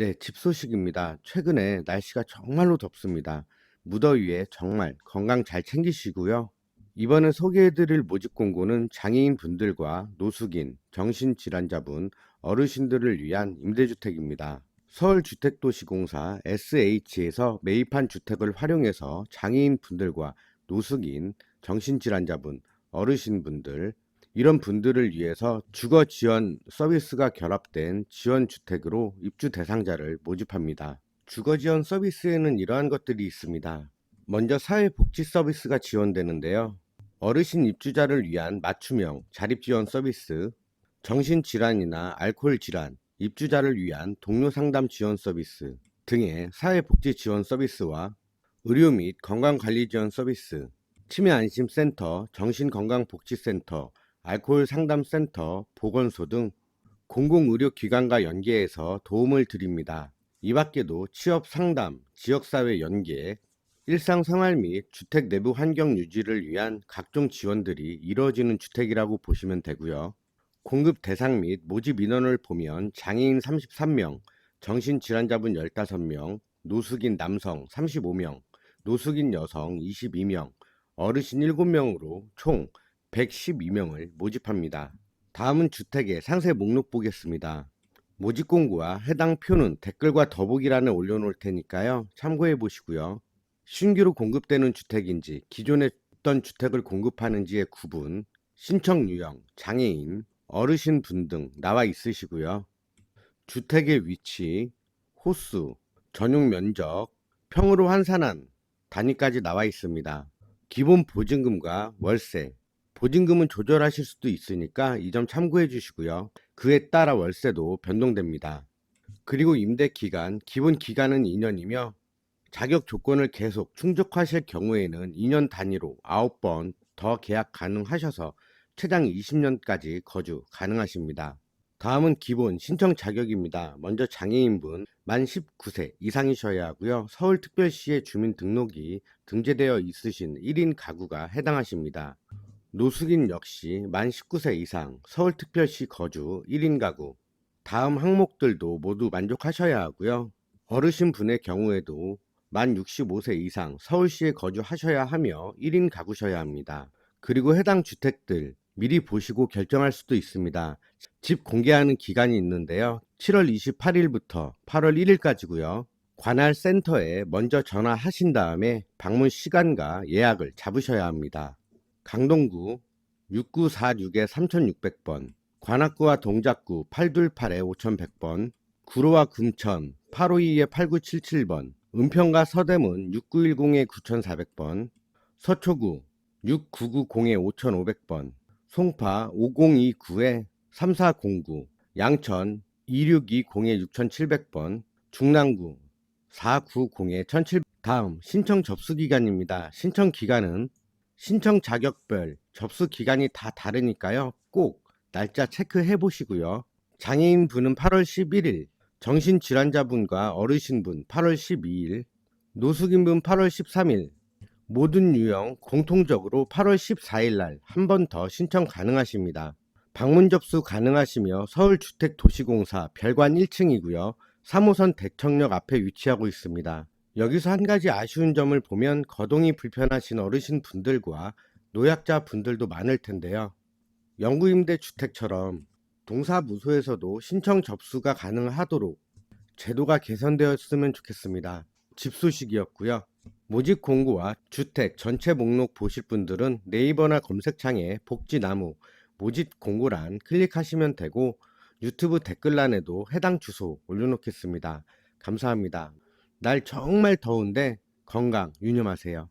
네, 집 소식입니다. 최근에 날씨가 정말로 덥습니다. 무더위에 정말 건강 잘 챙기시고요. 이번에 소개해드릴 모집 공고는 장애인 분들과 노숙인, 정신질환자분, 어르신들을 위한 임대주택입니다. 서울주택도시공사 SH에서 매입한 주택을 활용해서 장애인 분들과 노숙인, 정신질환자분, 어르신분들, 이런 분들을 위해서 주거 지원 서비스가 결합된 지원 주택으로 입주 대상자를 모집합니다. 주거 지원 서비스에는 이러한 것들이 있습니다. 먼저 사회복지 서비스가 지원되는데요. 어르신 입주자를 위한 맞춤형 자립 지원 서비스, 정신질환이나 알코올 질환, 입주자를 위한 동료 상담 지원 서비스 등의 사회복지 지원 서비스와 의료 및 건강관리 지원 서비스, 치매 안심센터, 정신건강복지센터, 알코올 상담센터, 보건소 등 공공의료기관과 연계해서 도움을 드립니다. 이 밖에도 취업 상담, 지역사회 연계, 일상생활 및 주택 내부 환경 유지를 위한 각종 지원들이 이루어지는 주택이라고 보시면 되고요. 공급 대상 및 모집 인원을 보면 장애인 33명, 정신질환자분 15명, 노숙인 남성 35명, 노숙인 여성 22명, 어르신 7명으로 총 112명을 모집합니다. 다음은 주택의 상세 목록 보겠습니다. 모집 공고와 해당 표는 댓글과 더보기란에 올려놓을 테니까요. 참고해 보시고요. 신규로 공급되는 주택인지 기존에 있던 주택을 공급하는지의 구분, 신청 유형, 장애인, 어르신 분 등 나와 있으시고요. 주택의 위치, 호수, 전용 면적, 평으로 환산한 단위까지 나와 있습니다. 기본 보증금과 월세, 보증금은 조절하실 수도 있으니까 이 점 참고해 주시고요. 그에 따라 월세도 변동됩니다. 그리고 임대 기간, 기본 기간은 2년이며 자격 조건을 계속 충족하실 경우에는 2년 단위로 9번 더 계약 가능하셔서 최장 20년까지 거주 가능하십니다. 다음은 기본 신청 자격입니다. 먼저 장애인분 만 19세 이상이셔야 하고요. 서울특별시의 주민등록이 등재되어 있으신 1인 가구가 해당하십니다. 노숙인 역시 만 19세 이상 서울특별시 거주 1인 가구 다음 항목들도 모두 만족하셔야 하고요. 어르신 분의 경우에도 만 65세 이상 서울시에 거주하셔야 하며 1인 가구셔야 합니다. 그리고 해당 주택들 미리 보시고 결정할 수도 있습니다. 집 공개하는 기간이 있는데요. 7월 28일부터 8월 1일까지고요. 관할 센터에 먼저 전화하신 다음에 방문 시간과 예약을 잡으셔야 합니다. 강동구 6946에 3600번, 관악구와 동작구 828에 5100번, 구로와 금천 852에 8977번, 은평과 서대문 6910에 9400번, 서초구 6990에 5500번, 송파 5029에 3409, 양천 2620에 6700번, 중랑구 490에 1700 다음 신청 접수 기간입니다. 신청 기간은 신청 자격별 접수 기간이 다 다르니까요. 꼭 날짜 체크해 보시고요. 장애인 분은 8월 11일, 정신질환자분과 어르신분 8월 12일, 노숙인분 8월 13일, 모든 유형 공통적으로 8월 14일 날 한 번 더 신청 가능하십니다. 방문 접수 가능하시며 서울주택도시공사 별관 1층이고요. 3호선 대청역 앞에 위치하고 있습니다. 여기서 한 가지 아쉬운 점을 보면 거동이 불편하신 어르신 분들과 노약자 분들도 많을 텐데요. 영구임대 주택처럼 동사무소에서도 신청 접수가 가능하도록 제도가 개선되었으면 좋겠습니다. 집 소식이었고요. 모집 공고와 주택 전체 목록 보실 분들은 네이버나 검색창에 복지나무 모집 공고란 클릭하시면 되고 유튜브 댓글란에도 해당 주소 올려놓겠습니다. 감사합니다. 날 정말 더운데 건강 유념하세요.